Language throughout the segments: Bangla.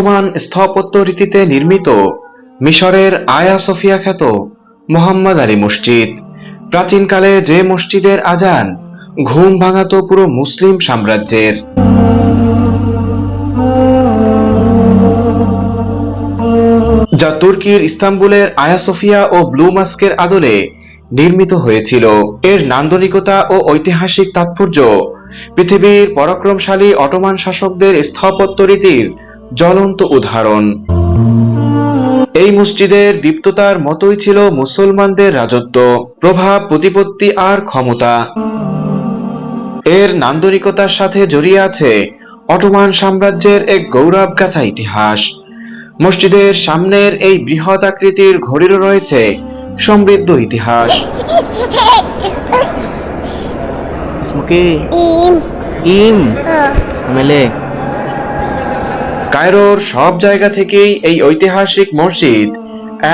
অটোমান স্থাপত্য রীতিতে নির্মিত মিশরের আয়া সোফিয়া খ্যাত মোহাম্মদ আলী মসজিদ। প্রাচীনকালে যে মসজিদের আজান ঘুম ভাঙাতো পুরো মুসলিম সাম্রাজ্যের। যা তুর্কির ইস্তাম্বুলের আয়া সোফিয়া ও ব্লু মাস্কের আদলে নির্মিত হয়েছিল। এর নান্দনিকতা ও ঐতিহাসিক তাৎপর্য পৃথিবীর পরাক্রমশালী অটোমান শাসকদের স্থাপত্য রীতির জ্বলন্ত উদাহরণ। এই মসজিদের দীপ্ততার মতোই ছিল মুসলমানদের রাজত্ব প্রভাব প্রতিপত্তি আর ক্ষমতা। এর নান্দনিকতার সাথে জড়িয়ে আছে অটোমান সাম্রাজ্যের এক গৌরব গাথা ইতিহাস। মসজিদের সামনের এই বৃহৎ আকৃতির ঘড়িরও রয়েছে সমৃদ্ধ ইতিহাস। ইম। ইম। মেলে কায়রোর সব জায়গা থেকেই এই ঐতিহাসিক মসজিদ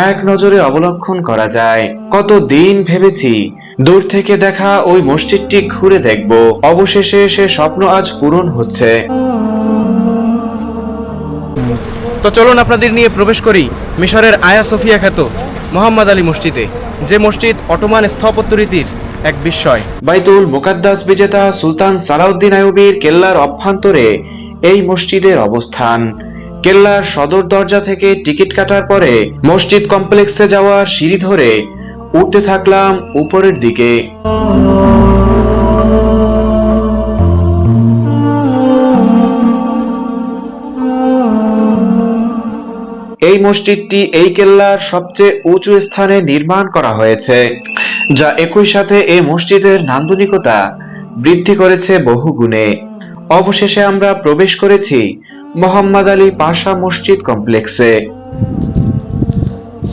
এক নজরে অবলক্ষণ করা যায়। কত দিন ভেবেছি? দূর থেকে দেখা ওই মসজিদটি ঘুরে দেখব। অবশেষে সে স্বপ্ন আজ পূরণ হচ্ছে। তো চলুন আপনাদের নিয়ে প্রবেশ করি মিশরের আয়া সোফিয়া খ্যাত মোহাম্মদ আলী মসজিদে যে মসজিদ অটোমান স্থাপত্য রীতির এক বিস্ময়। বাইতুল মুকাদ্দাস বিজেতা সুলতান সালাউদ্দিন আইয়ুবীর কেল্লার অভ্যন্তরে এই মসজিদের অবস্থান। কেল্লার সদর দরজা থেকে টিকিট কাটার পরে মসজিদ কমপ্লেক্সে যাওয়ার সিঁড়ি ধরে উঠতে থাকলাম উপরের দিকে। এই মসজিদটি এই কেল্লার সবচেয়ে উঁচু স্থানে নির্মাণ করা হয়েছে, যা একই সাথে এই মসজিদের নান্দনিকতা বৃদ্ধি করেছে বহু গুণে অবশেষে আমরা প্রবেশ করেছি মোহাম্মদ আলী পাশা মসজিদ কমপ্লেক্সে।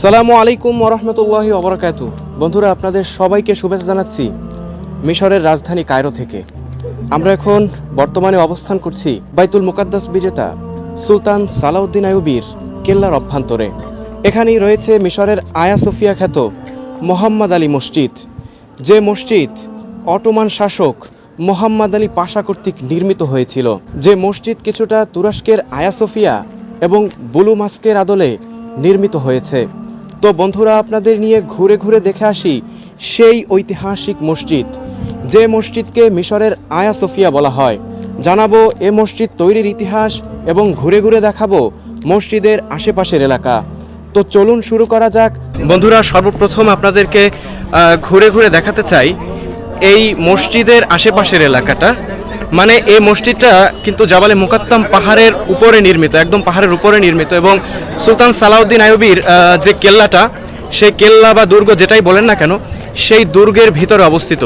সালামু আলাইকুম ওরহমতুল্লাহি অবরাকাত বন্ধুরা, আপনাদের সবাইকে শুভেচ্ছা জানাচ্ছি মিশরের রাজধানী কায়রো থেকে। আমরা এখন বর্তমানে অবস্থান করছি বাইতুল মুকাদ্দাস বিজেতা সুলতান সালাউদ্দিন আয়ুবির কেল্লার অভ্যন্তরে। এখানেই রয়েছে মিশরের আয়া সোফিয়া খ্যাত মোহাম্মদ আলী মসজিদ। যে মসজিদ অটোমান শাসক মোহাম্মদ আলী পাশা কর্তৃক নির্মিত হয়েছিল। যে মসজিদ কিছুটা তুরস্কের আয়াসোফিয়া এবং বুলু মাস্কের আদলে নির্মিত হয়েছে। তো বন্ধুরা, আপনাদের নিয়ে ঘুরে ঘুরে দেখে আসি সেই ঐতিহাসিক মসজিদ, যে মসজিদকে মিশরের আয়া সোফিয়া বলা হয়। জানাব, এ মসজিদ তৈরির ইতিহাস এবং ঘুরে ঘুরে দেখাবো মসজিদের আশেপাশের এলাকা। তো চলুন শুরু করা যাক। বন্ধুরা, সর্বপ্রথম আপনাদেরকে ঘুরে ঘুরে দেখাতে চাই এই মসজিদের আশেপাশের এলাকাটা মানে এই মসজিদটা কিন্তু জাবালে মুকাত্তম পাহাড়ের উপরে নির্মিত, একদম পাহাড়ের উপরে নির্মিত এবং সুলতান সালাউদ্দিন আয়ুবির যে কেল্লাটা, সেই কেল্লা বা দুর্গ যেটাই বলেন না কেন, সেই দুর্গের ভিতরে অবস্থিত।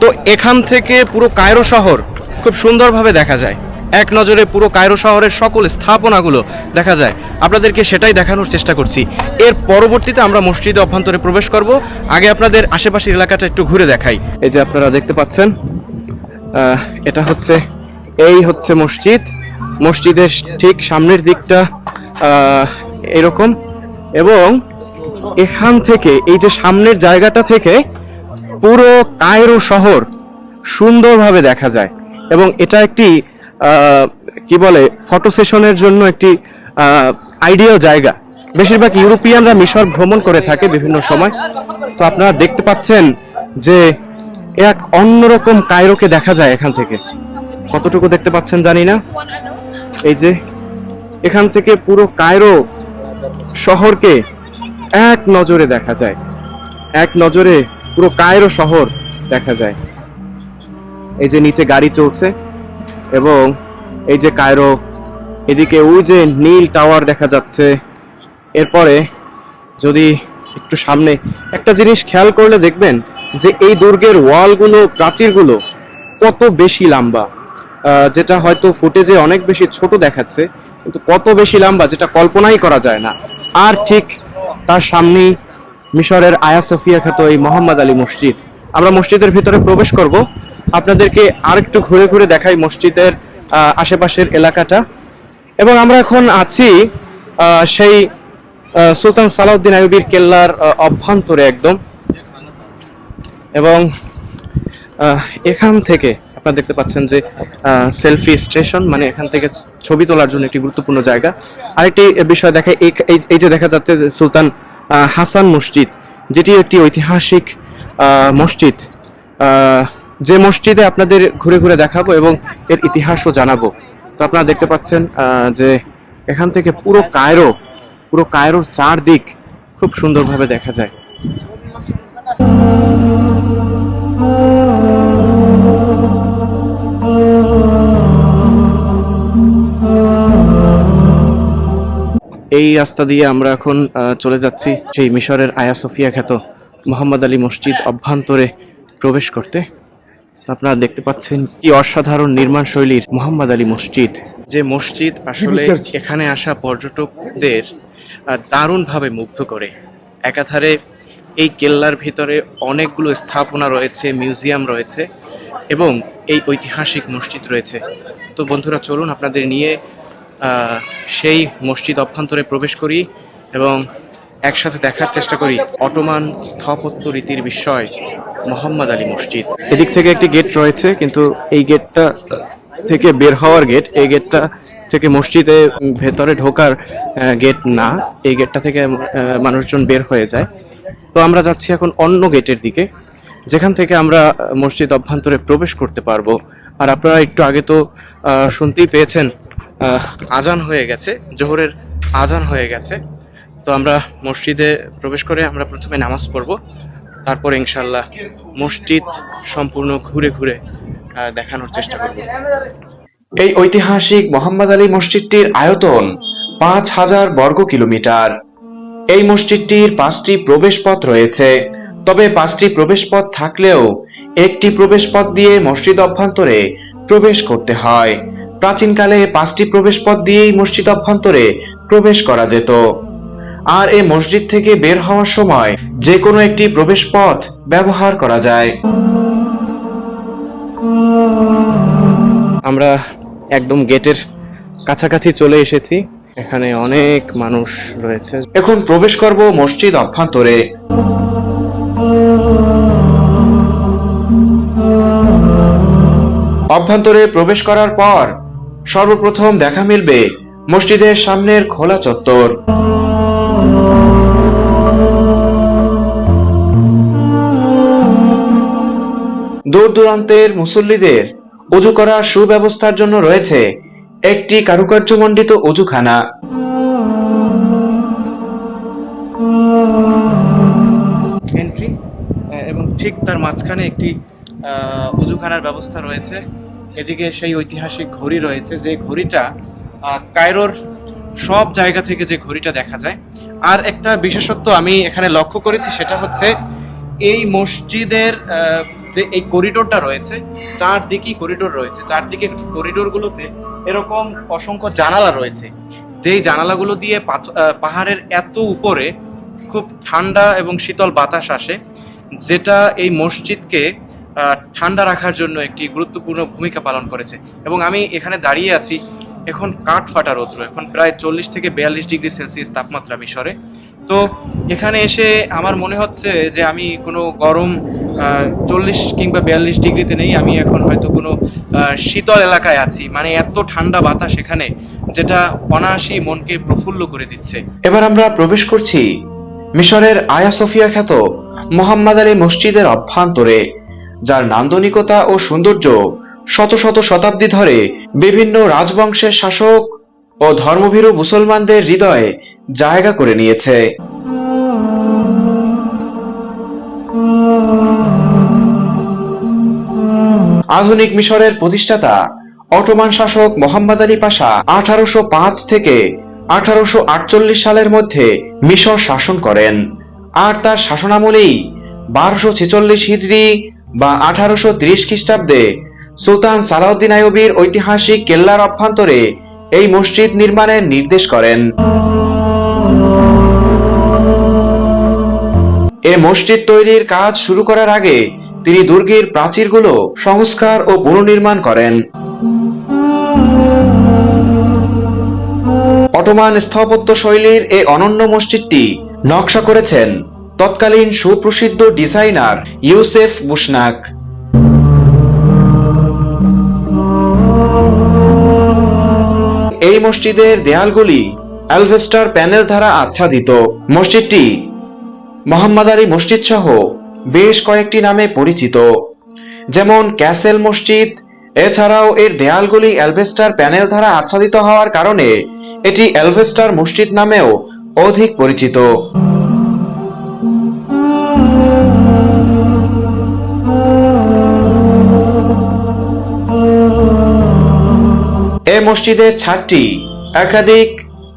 তো এখান থেকে পুরো কায়রো শহর খুব সুন্দরভাবে দেখা যায়। এক নজরে পুরো কায়রো শহরের সকল স্থাপনাগুলো দেখা যায়। আপনাদেরকে সেটাই দেখানোর চেষ্টা করছি। এর পরবর্তীতে আমরা মসজিদে অভ্যন্তরে প্রবেশ করব। আগে আপনাদের আশেপাশের এলাকাটা একটু ঘুরে দেখাই। এই যে আপনারা দেখতে পাচ্ছেন এটা হচ্ছে, এই হচ্ছে মসজিদ। মসজিদের ঠিক সামনের দিকটা এরকম। এবং এখান থেকে, এই যে সামনের জায়গাটা থেকে পুরো কায়রো শহর সুন্দরভাবে দেখা যায়। এবং এটা একটি কি বলে ফটো সেশনের জন্য একটি আইডিয়াল জায়গা। বেশিরভাগ ইউরোপিয়ানরা মিশর ভ্রমণ করে থাকে বিভিন্ন সময়। তো আপনারা দেখতে পাচ্ছেন যে এক অন্যরকম কায়রোকে দেখা যায় এখান থেকে। কতটুকু দেখতে পাচ্ছেন জানি না। এই যে, এখান থেকে পুরো কায়রো শহরকে এক নজরে দেখা যায়। এক নজরে পুরো কায়রো শহর দেখা যায়। এই যে নিচে গাড়ি চলছে। এবং এই যে কায়রো, এদিকে ওই যে নীল টাওয়ার দেখা যাচ্ছে। এরপরে যদি একটু সামনে একটা জিনিস খেয়াল করলে দেখবেন যে এই দুর্গের ওয়ালগুলো, প্রাচীরগুলো কত বেশি লম্বা। যেটা হয়তো ফুটেজে অনেক বেশি ছোট দেখাচ্ছে, কিন্তু কত বেশি লম্বা যেটা কল্পনাই করা যায় না। আর ঠিক তার সামনেই মিশরের আয়া সফিয়া খ্যাত এই মোহাম্মদ আলী মসজিদ। আমরা মসজিদের ভিতরে প্রবেশ করব। আপনাদেরকে আরেকটু ঘুরে ঘুরে দেখাই মসজিদের আশেপাশের এলাকাটা। এবং আমরা এখন আছি সেই সুলতান সালাউদ্দিন আইয়ুবীর কেল্লার অভ্যন্তরে একদম। এবং এখান থেকে আপনারা দেখতে পাচ্ছেন যে সেলফি স্টেশন মানে এখান থেকে ছবি তোলার জন্য একটি গুরুত্বপূর্ণ জায়গা। আরেকটি বিষয় দেখা, এই যে দেখা যাচ্ছে সুলতান হাসান মসজিদ, যেটি একটি ঐতিহাসিক মসজিদ যে মসজিদে আপনাদের ঘুরে ঘুরে দেখাবো এবং এর ইতিহাসও জানাব। তো আপনারা দেখতে পাচ্ছেন যে এখান থেকে পুরো কায়রো, পুরো কায়রোর চারদিক খুব সুন্দরভাবে দেখা যায়। এই রাস্তা দিয়ে আমরা এখন চলে যাচ্ছি সেই মিশরের আয়া সোফিয়া খ্যাত মোহাম্মদ আলী মসজিদ অভ্যন্তরে প্রবেশ করতে। আপনারা দেখতে পাচ্ছেন কি অসাধারণ নির্মাণ শৈলীর মোহাম্মদ আলী মসজিদ। যে মসজিদ আসলে এখানে আসা পর্যটকদের দারুণভাবে মুগ্ধ করে। একাধারে এই কেল্লার ভিতরে অনেকগুলো স্থাপনা রয়েছে মিউজিয়াম রয়েছে এবং এই ঐতিহাসিক মসজিদ রয়েছে। তো বন্ধুরা চলুন আপনাদের নিয়ে আহ, সেই মসজিদ অভ্যন্তরে প্রবেশ করি এবং একসাথে দেখার চেষ্টা করি। অটোমান স্থাপত্য রীতির বিষয়। মোহাম্মদ আলী মসজিদ। এদিক থেকে একটি গেট রয়েছে, কিন্তু এই গেটটা থেকে বের হওয়ার গেট এই গেটটা থেকে মসজিদে ভেতরে ঢোকার গেট না। এই গেটটা থেকে মানুষজন বের হয়ে যায়। তো আমরা যাচ্ছি এখন অন্য গেটের দিকে, যেখান থেকে আমরা মসজিদ অভ্যন্তরে প্রবেশ করতে পারব। আর আপনারা একটু আগে তো শুনতেই পেয়েছেন আজান হয়ে গেছে, জোহরের আজান হয়ে গেছে। তো আমরা মসজিদে প্রবেশ করে আমরা প্রথমে নামাজ পড়ব। তারপর ইনশাল্লাহ মসজিদ সম্পূর্ণ ঘুরে ঘুরে দেখানোর চেষ্টা করব। এই ঐতিহাসিক মোহাম্মদ আলী মসজিদটির আয়তন পাঁচ হাজার বর্গ কিলোমিটার। এই মসজিদটির পাঁচটি প্রবেশপথ রয়েছে, তবে পাঁচটি প্রবেশপথ থাকলেও একটি প্রবেশপথ দিয়ে মসজিদ অভ্যন্তরে প্রবেশ করতে হয়। প্রাচীনকালে পাঁচটি প্রবেশপথ দিয়েই মসজিদ অভ্যন্তরে প্রবেশ করা যেত। আর এই মসজিদ থেকে বের হওয়ার সময় যে কোনো একটি প্রবেশপথ ব্যবহার করা যায়। আমরা একদম গেটের কাছাকাছি চলে এসেছি। এখানে অনেক মানুষ রয়েছে। এখন প্রবেশ করব মসজিদ অভ্যন্তরে। অভ্যন্তরে প্রবেশ করার পর সর্বপ্রথম দেখা মিলবে মসজিদের সামনের খোলা চত্বর। দূর দূরান্তের মুসল্লিদের অজু করার সুব্যবস্থার জন্য রয়েছে একটি কারুকার্যমণ্ডিত অজুখানা এন্ট্রি এবং ঠিক তার মাঝখানে একটি আহ, উজুখানার ব্যবস্থা রয়েছে। এদিকে সেই ঐতিহাসিক ঘড়ি রয়েছে যে ঘড়িটা কায়রোর সব জায়গা থেকে যে ঘড়িটা দেখা যায়। আর একটা বিশেষত্ব আমি এখানে লক্ষ্য করেছি সেটা হচ্ছে এই মসজিদের যে এই করিডোরটা রয়েছে, চারদিকেই করিডোর রয়েছে। চারদিকে করিডোরগুলোতে এরকম অসংখ্য জানালা রয়েছে। যেই জানালাগুলো দিয়ে পাহাড়ের এত উপরে খুব ঠান্ডা এবং শীতল বাতাস আসে, যেটা এই মসজিদকে ঠান্ডা রাখার জন্য একটি গুরুত্বপূর্ণ ভূমিকা পালন করেছে। এবং আমি এখানে দাঁড়িয়ে আছি, এখন কাঠ ফাটা রৌদ্র, এখন প্রায় চল্লিশ থেকে বিয়াল্লিশ ডিগ্রি সেলসিয়াস তাপমাত্রা মিশরে। তো এখানে এসে আমার মনে হচ্ছে যে আমি কোনো গরম চল্লিশ কিংবা বিয়াল্লিশ ডিগ্রিতে নেই, আমি এখন হয়তো কোনো শীতল এলাকায় আছি। মানে এত ঠান্ডা বাতাস এখানে, যেটা অনায়াসই মনকে প্রফুল্ল করে দিচ্ছে। এবার আমরা প্রবেশ করছি মিশরের আয়া সোফিয়া খ্যাত মোহাম্মদ আলী মসজিদের অভ্যন্তরে, যার নান্দনিকতা ও সৌন্দর্য শত শত শতাব্দী ধরে বিভিন্ন রাজবংশের শাসক ও ধর্মভীরু মুসলমানদের হৃদয়ে জায়গা করে নিয়েছে। আধুনিক মিশরের প্রতিষ্ঠাতা অটোমান শাসক মোহাম্মদ আলী পাশা আঠারোশো পাঁচ থেকে আঠারোশো আটচল্লিশ সালের মধ্যে মিশর শাসন করেন। আর তার শাসনামলেই বারোশো ছেচল্লিশ হিজড়ি বা আঠারোশো ত্রিশ খ্রিস্টাব্দে সুলতান সালাউদ্দিন আইয়ুবীর ঐতিহাসিক কেল্লার অভ্যন্তরে এই মসজিদ নির্মাণের নির্দেশ করেন। এ মসজিদ তৈরির কাজ শুরু করার আগে তিনি দুর্গের প্রাচীরগুলো সংস্কার ও পুনর্নির্মাণ করেন। অটোমান স্থাপত্য শৈলীর এই অনন্য মসজিদটি নকশা করেছেন তৎকালীন সুপ্রসিদ্ধ ডিজাইনার ইউসেফ বুশনাক এই মসজিদের দেয়ালগুলি অ্যালভেস্টার প্যানেল দ্বারা আচ্ছাদিত। মসজিদটি মোহাম্মদ আলী মসজিদ সহ বেশ কয়েকটি নামে পরিচিত, যেমন ক্যাসেল মসজিদ, এছাড়াও এর দেয়ালগুলি অ্যালভেস্টার প্যানেল দ্বারা আচ্ছাদিত হওয়ার কারণে এটি অ্যালভেস্টার মসজিদ নামেও অধিক পরিচিত। এ মসজিদের ছাদটি একাধিক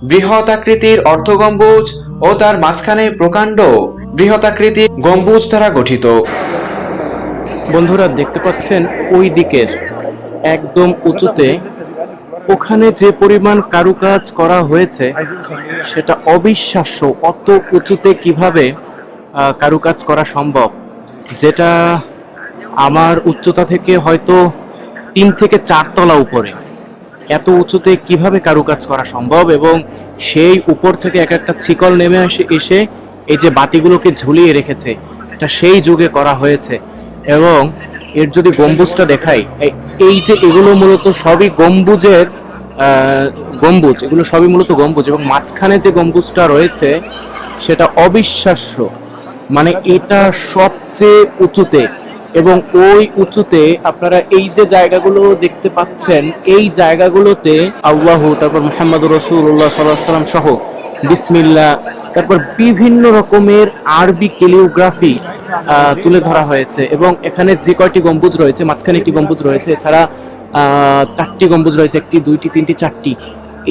বৃহৎ আকৃতির অর্ধগম্বুজ ও তার মাঝখানে প্রকাণ্ড বৃহৎ আকৃতির গম্বুজ দ্বারা গঠিত। বন্ধুরা, দেখতে পাচ্ছেন ওই দিকের একদম উঁচুতে ওখানে যে পরিমাণ কারুকাজ করা হয়েছে, সেটা অবিশ্বাস্য অত উঁচুতে কীভাবে কারুকাজ করা সম্ভব। যেটা আমার উচ্চতা থেকে হয়তো তিন থেকে চার তলা উপরে। এত উঁচুতে কীভাবে কারুকাজ করা সম্ভব এবং সেই উপর থেকে এক একটা ছিকল নেমে এসে এসে এই যে বাতিগুলোকে ঝুলিয়ে রেখেছে, এটা সেই যুগে করা হয়েছে। এবং এর যদি গম্বুজটা দেখাই, এই- যে এগুলো মূলত সবই গম্বুজের গম্বুজ, এগুলো সবই মূলত গম্বুজ এবং মাঝখানে যে গম্বুজটা রয়েছে, সেটা অবিশ্বাস্য। মানে এটা সবচেয়ে উঁচুতে এবং ওই উঁচুতে আপনারা এই যে জায়গাগুলো দেখতে পাচ্ছেন, এই জায়গাগুলোতে আল্লাহ, তারপর মোহাম্মদ রসুল্লাহ সাল্লাহ সাল্লাম সহ বিসমিল্লা তারপর বিভিন্ন রকমের আরবি কেলিওগ্রাফি তুলে ধরা হয়েছে এবং এখানে যে কয়টি গম্বুজ রয়েছে, মাঝখানে একটি গম্বুজ রয়েছে, এছাড়া চারটি গম্বুজ রয়েছে, একটি, দুইটি, তিনটি, চারটি।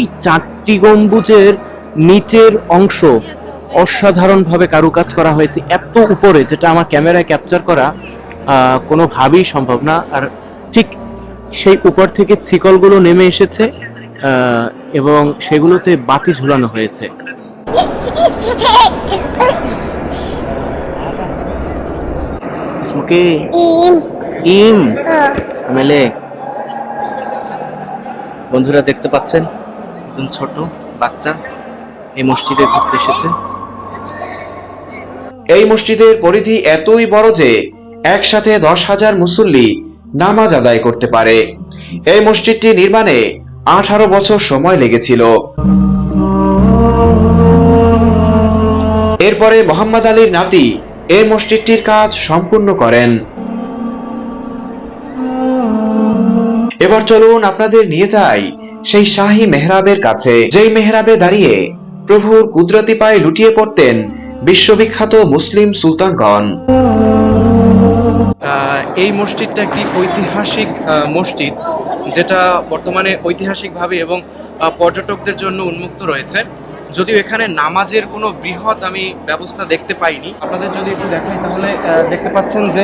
এই চারটি গম্বুজের নিচের অংশ অসাধারণভাবে কারুকাজ করা হয়েছে, এত উপরে, যেটা আমার ক্যামেরায় ক্যাপচার করা কোনোভাবেই সম্ভব না। আর ঠিক সেই উপর থেকে ছিকলগুলো নেমে এসেছে আহ, এবং সেগুলোতে বাতি ঝুলানো হয়েছে। স্মোকে। ইম. মেলে বন্ধুরা দেখতে পাচ্ছেন একজন ছোট বাচ্চা এই মসজিদে ঘুরতে এসেছে। এই মসজিদের পরিধি এতই বড় যে একসাথে দশ হাজার মুসল্লি নামাজ আদায় করতে পারে। এই মসজিদটি নির্মাণে আঠারো বছর সময় লেগেছিল। এরপরে মোহাম্মদ আলীর নাতি এই মসজিদটির কাজ সম্পূর্ণ করেন। এবার চলুন আপনাদের নিয়ে যাই সেই শাহী মেহরাবের কাছে। যেই মেহরাবে দাঁড়িয়ে প্রভুর কুদরতি পায়ে লুটিয়ে পড়তেন বিশ্ববিখ্যাত মুসলিম সুলতানগণ। এই মসজিদটা একটি ঐতিহাসিক মসজিদ, যেটা বর্তমানে ঐতিহাসিকভাবে এবং পর্যটকদের জন্য উন্মুক্ত রয়েছে। যদিও এখানে নামাজের কোনো বৃহৎ আমি ব্যবস্থা দেখতে পাইনি। আপনাদের যদি একটু দেখাই, তাহলে দেখতে পাচ্ছেন যে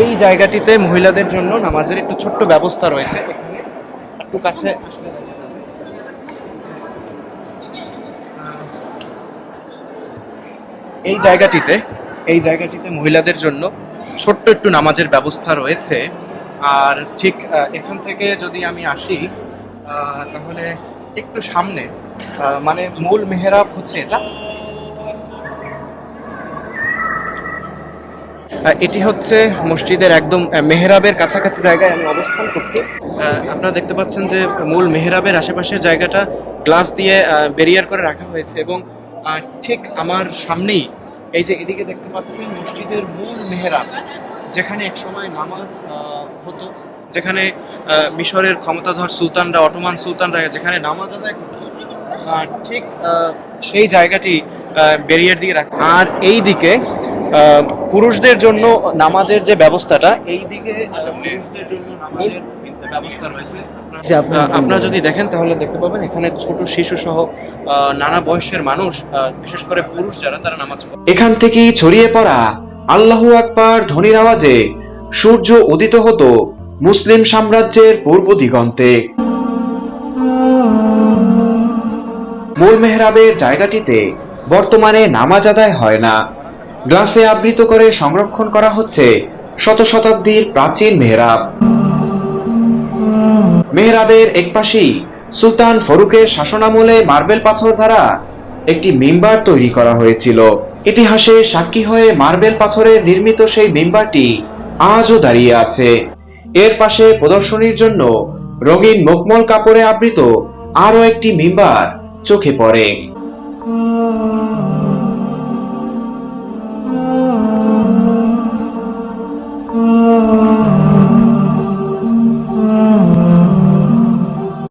এই জায়গাটিতে মহিলাদের জন্য নামাজের একটু ছোট্ট ব্যবস্থা রয়েছে। একটু কাছে আসলে দেখা যাবে। এই জায়গাটিতে এই জায়গাটিতে মহিলাদের জন্য ছোট্ট একটু নামাজের ব্যবস্থা রয়েছে। আর ঠিক এখান থেকে যদি আমি আসি তাহলে একটু সামনে মানে মূল মেহরাব হচ্ছে এটা। এটি হচ্ছে মসজিদের একদম মেহরাবের কাছাকাছি জায়গায় আমি অবস্থান করছি। আপনারা দেখতে পাচ্ছেন যে মূল মেহরাবের আশেপাশের জায়গাটা গ্লাস দিয়ে বেরিয়ার করে রাখা হয়েছে এবং আহ, ঠিক আমার সামনেই এই যে এদিকে দেখতে পাচ্ছেন মসজিদের মূল মেহরাব যেখানে একসময় নামাজ হতো যেখানে মিশরের ক্ষমতাধর সুলতানরা অটোমান সুলতানরা যেখানে নামাজ আদায় করতো। ঠিক সেই জায়গাটি ব্যারিয়ার দিয়ে রাখা আর এই দিকে পুরুষদের জন্য নামাজের যে ব্যবস্থাটা এই দিকে পুরুষদের জন্য নামাজের ব্যবস্থা রয়েছে। আপনারা- যদি দেখেন তাহলে দেখতে পাবেন এখানে ছোট শিশু সহ নানা বয়সের মানুষ বিশেষ করে পুরুষ যারা তারা নামাজ পড়ে। এখান থেকেই ছড়িয়ে পড়া আল্লাহু আকবার ধ্বনির আওয়াজে সূর্য উদিত হতো মুসলিম সাম্রাজ্যের পূর্ব দিগন্তে। মূল মেহরাবের জায়গাটিতে বর্তমানে নামাজ আদায় হয় না। গ্লাসে আবৃত করে সংরক্ষণ করা হচ্ছে শত শতাব্দীর প্রাচীন মেহরাব। মেহরাবের একপাশেই সুলতান ফরুকের শাসনামলে মার্বেল পাথর দ্বারা একটি মিম্বার তৈরি করা হয়েছিল। ইতিহাসে সাক্ষী হয়ে মার্বেল পাথরের নির্মিত সেই মিম্বারটি আজও দাঁড়িয়ে আছে। এর পাশে প্রদর্শনীর জন্য রঙিন মকমল কাপড়ে আবৃত আরও একটি মিম্বার চোখে পড়ে।